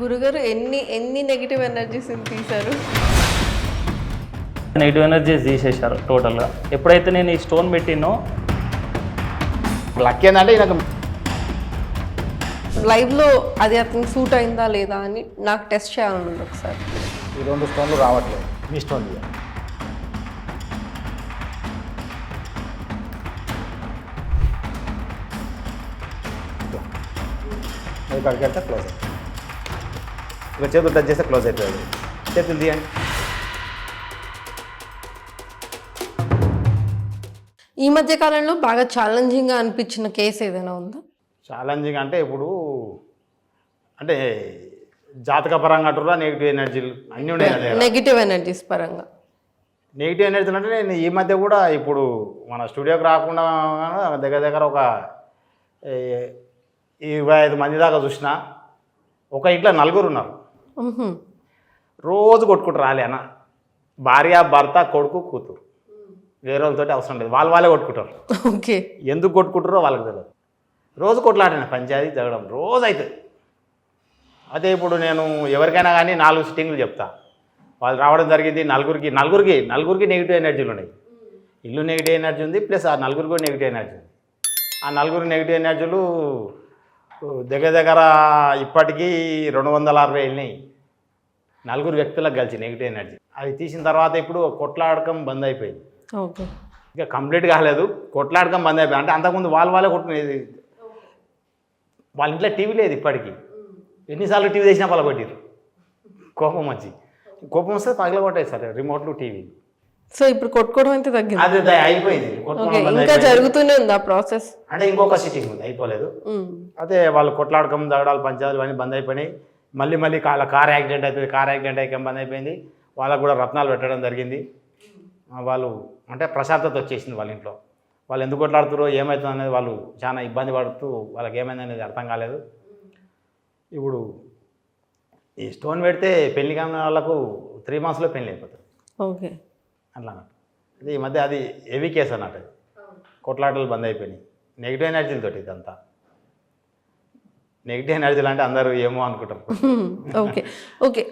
గురుగారు ఎన్ని ఎన్ని నెగిటివ్ ఎనర్జీస్ తీశారు? నెగిటివ్ ఎనర్జీస్ తీసేశారు టోటల్గా ఎప్పుడైతే నేను ఈ స్టోన్ పెట్టినో లక్ ఏంటంటే ఈయనకు లైవ్లో అది అతనికి సూట్ అయిందా లేదా అని నాకు టెస్ట్ చేయాలని ఉంది ఒకసారి. ఈ రెండు స్టోన్లు రావట్లేదు. మీ స్టోన్ తీయాలి అది ఇక్కడికి వెళ్తే క్లోజ్ ఇక చేతులు టచ్ చేస్తే క్లోజ్ అవుతుంది చేతులు తీయండి. ఈ మధ్య కాలంలో బాగా ఛాలెంజింగ్గా అనిపించిన కేసు ఏదైనా ఉందా? ఛాలెంజింగ్ అంటే ఇప్పుడు అంటే జాతక పరంగా అంటారా నెగిటివ్ ఎనర్జీలు అన్నీ ఉన్నాయి నెగిటివ్ ఎనర్జీస్ పరంగా. నెగిటివ్ ఎనర్జీలు అంటే నేను ఈ మధ్య కూడా ఇప్పుడు మన స్టూడియోకి రాకుండా దగ్గర దగ్గర ఒక ఇరవై ఐదు మంది దాకా చూసిన ఒక ఇంట్లో నలుగురు ఉన్నారు. రోజు కొట్టుకుంటారు రాలే అన్న. భార్య భర్త కొడుకు కూతురు. వేరే వాళ్ళతోటి అవసరం లేదు. వాళ్ళు వాళ్ళే కొట్టుకుంటారు. ఓకే. ఎందుకు కొట్టుకుంటారో వాళ్ళకి తెలియదు. రోజు కొట్లాడిన పంచాయతీ జరగడం రోజు అవుతుంది అదే ఇప్పుడు నేను ఎవరికైనా కానీ నాలుగు సిట్టింగ్లు చెప్తా. వాళ్ళు రావడం జరిగింది నలుగురికి నలుగురికి నలుగురికి నెగిటివ్ ఎనర్జీలు ఉన్నాయి. ఇల్లు నెగిటివ్ ఎనర్జీ ఉంది ప్లస్ ఆ నలుగురికి కూడా నెగిటివ్ ఎనర్జీ ఉంది. ఆ నలుగురు నెగిటివ్ ఎనర్జీలు దగ్గర దగ్గర ఇప్పటికీ రెండు వందల అరవై వెళ్ళినాయి. నలుగురు వ్యక్తులకు కలిసి నెగిటివ్ ఎనర్జీ. అవి తీసిన తర్వాత ఇప్పుడు కొట్లాడకం బంద్ అయిపోయింది. ఓకే. ఇక కంప్లీట్ కాలేదు. కొట్లాడకం బంద్ అయిపోయింది. అంటే అంతకుముందు వాళ్ళ వాళ్ళే కొట్టుకునేది వాళ్ళ ఇంట్లో టీవీ లేదు ఇప్పటికీ. ఎన్నిసార్లు టీవీ తెచ్చినా పగలగొట్టారు కోపం వచ్చి. కోపం వస్తే పగలగొట్టేస్తారు. రిమోట్లు టీవీ. సో ఇప్పుడు కొట్టుకోవడం అయితే తగ్గింది. అది ద- అయిపోయింది. ఓకే ఇంకా అయిపోయింది. జరుగుతూనే ఉంది ఆ ప్రాసెస్. అంటే ఇంకొక సిట్టింగ్ ఉంది అయిపోలేదు. అదే వాళ్ళు కొట్లాడకం దగడాలు పంచాలు ఇవన్నీ బంద్ అయిపోయినాయి. మళ్ళీ మళ్ళీ వాళ్ళ కార్ యాక్సిడెంట్ అవుతుంది కార్ యాక్సిడెంట్ అయ్యాక బంద్ అయిపోయింది. వాళ్ళకు కూడా రత్నాలు పెట్టడం జరిగింది. ఆ, వాళ్ళు అంటే ప్రశాంతత వచ్చేసింది వాళ్ళ ఇంట్లో. వాళ్ళు ఎందుకు కొట్లాడుతారో ఏమవుతుందో అనేది వాళ్ళు చాలా ఇబ్బంది పడుతూ వాళ్ళకి ఏమైంది అనేది అర్థం కాలేదు. ఇప్పుడు ఈ స్టోన్ పెడితే పెళ్ళి కాని వాళ్ళకు త్రీ మంత్స్లో పెళ్ళి అయిపోతుంది. ఓకే. అట్లా అన్నట్టు అది ఈ మధ్య అది హెవీ కేసు అన్నట్టు. అది కొట్లాటలు బంద్ అయిపోయినాయి. నెగిటివ్ ఎనర్జీలతోటి ఇదంతా. నెగిటివ్ ఎనర్జీలు అంటే అందరూ ఏమో అనుకుంటారు. ఓకే. ఓకే.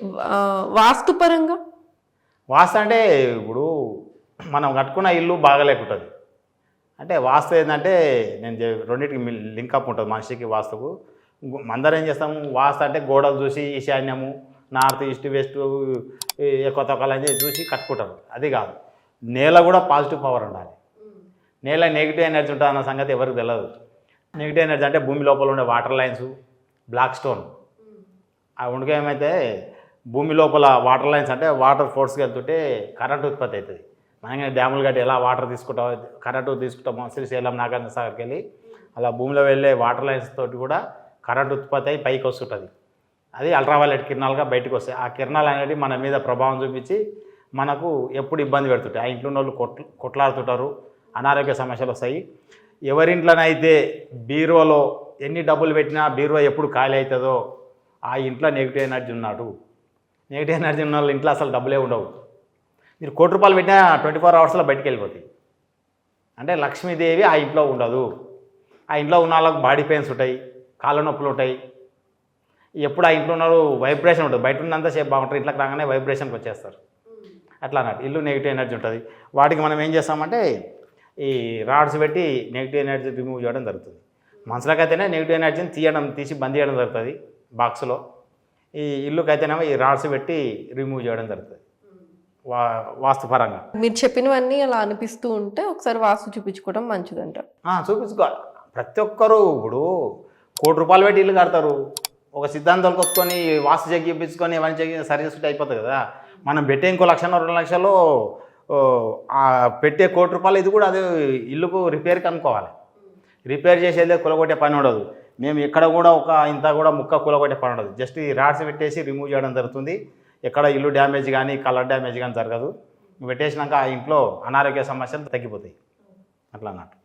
వాస్తు పరంగా? వాస్తు అంటే ఇప్పుడు మనం కట్టుకున్న ఇల్లు బాగలేకుంటుంది. అంటే వాస్తు ఏంటంటే నేను రెండింటికి లింక్ అప్ ఉంటుంది మనిషికి వాస్తుకు. అందరం ఏం చేస్తాము? వాస్తు అంటే గోడలు చూసి ఈశాన్యము నార్త్ ఈస్ట్ వెస్ట్ ఎక్కువ తక్కువ అని చూసి కట్టుకుంటారు. అది కాదు. నేల కూడా పాజిటివ్ పవర్ ఉండాలి. నేల నెగిటివ్ ఎనర్జీ ఉంటుంది అన్న సంగతి ఎవరికి తెలియదు నెగిటివ్ ఎనర్జీ అంటే భూమి లోపల ఉండే వాటర్ లైన్స్ బ్లాక్ స్టోన్. ఆ ఉండగా ఏమైతే భూమి లోపల వాటర్ లైన్స్ అంటే వాటర్ ఫోర్స్కి వెళ్తుంటే కరెంట్ ఉత్పత్తి అవుతుంది. మనకి డ్యాములు కట్టి ఎలా వాటర్ తీసుకుంటాం కరెంటు తీసుకుంటామో శ్రీశైలం నాగార్జున సాగర్కి వెళ్ళి అలా భూమిలో వెళ్ళే వాటర్ లైన్స్ తోటి కూడా కరెంట్ ఉత్పత్తి అయి పైకి వస్తుంటుంది. అది అల్ట్రావైలెట్ కిరణాలుగా బయటకు వస్తాయి. ఆ కిరణాలు అనేవి మన మీద ప్రభావం చూపించి మనకు ఎప్పుడు ఇబ్బంది పెడుతుంటాయి. ఆ ఇంట్లో ఉన్న వాళ్ళు కొట్ కొట్లాడుతుంటారు. అనారోగ్య సమస్యలు వస్తాయి. ఎవరింట్లోనైతే బీరువాలో ఎన్ని డబ్బులు పెట్టినా బీరువా ఎప్పుడు ఖాళీ అవుతుందో ఆ ఇంట్లో నెగిటివ్ ఎనర్జీ ఉన్నాడు. నెగిటివ్ ఎనర్జీ ఉన్న వాళ్ళ ఇంట్లో అసలు డబ్బులే ఉండవు. మీరు కోటి రూపాయలు పెట్టినా ట్వంటీ ఫోర్ అవర్స్లో బయటికి వెళ్ళిపోతాయి. అంటే లక్ష్మీదేవి ఆ ఇంట్లో ఉండదు. ఆ ఇంట్లో ఉన్న వాళ్ళకి బాడీ పెయిన్స్ ఉంటాయి కాళ్ళ నొప్పులు ఉంటాయి ఎప్పుడు ఆ ఇంట్లో ఉన్నారు వైబ్రేషన్ ఉంటుంది. బయట ఉన్నంతసేపు బాగుంటారు ఇంట్లోకి రాగానే వైబ్రేషన్కి వచ్చేస్తారు. అట్లా అన్నట్టు. ఇల్లు నెగిటివ్ ఎనర్జీ ఉంటుంది. వాటికి మనం ఏం చేస్తామంటే ఈ రాడ్స్ పెట్టి నెగిటివ్ ఎనర్జీ రిమూవ్ చేయడం జరుగుతుంది. మనుషులకైతేనే నెగిటివ్ ఎనర్జీని తీయడం తీసి బంద్ చేయడం జరుగుతుంది బాక్స్లో ఈ ఇల్లుకైతేనేమో ఈ రాడ్స్ పెట్టి రిమూవ్ చేయడం జరుగుతుంది. వా వాస్తుపరంగా మీరు చెప్పినవన్నీ అలా అనిపిస్తూ ఉంటే ఒకసారి వాస్తు చూపించుకోవడం మంచిదంట ఆ, చూపించుకో ప్రతి ఒక్కరు ఇప్పుడు కోటి రూపాయలు పెట్టి ఇల్లు కడతారు. ఒక సిద్ధాంతాలు కొట్టుకొని వాస్తు చెక్ చేయించుకొని ఇవన్నీ చెక్ సరి చేసుకుంటే అయిపోతుంది కదా. మనం పెట్టే ఇంకో లక్ష రెండు లక్షలు పెట్టే కోటి రూపాయలు ఇది కూడా అది ఇల్లుకు రిపేర్కి అనుకోవాలి. రిపేర్ చేసేదే కులగొట్టే పని ఉండదు. మేము ఇక్కడ కూడా ఒక ఇంత కూడా ముక్క కులగొట్టే పని ఉండదు. జస్ట్ ఈ రాడ్స్ పెట్టేసి రిమూవ్ చేయడం జరుగుతుంది. ఎక్కడ ఇల్లు డ్యామేజ్ కానీ కలర్ డ్యామేజ్ కానీ జరగదు. పెట్టేసినాక ఆ ఇంట్లో అనారోగ్య సమస్యలు తగ్గిపోతాయి. అట్లా అన్నట్టు.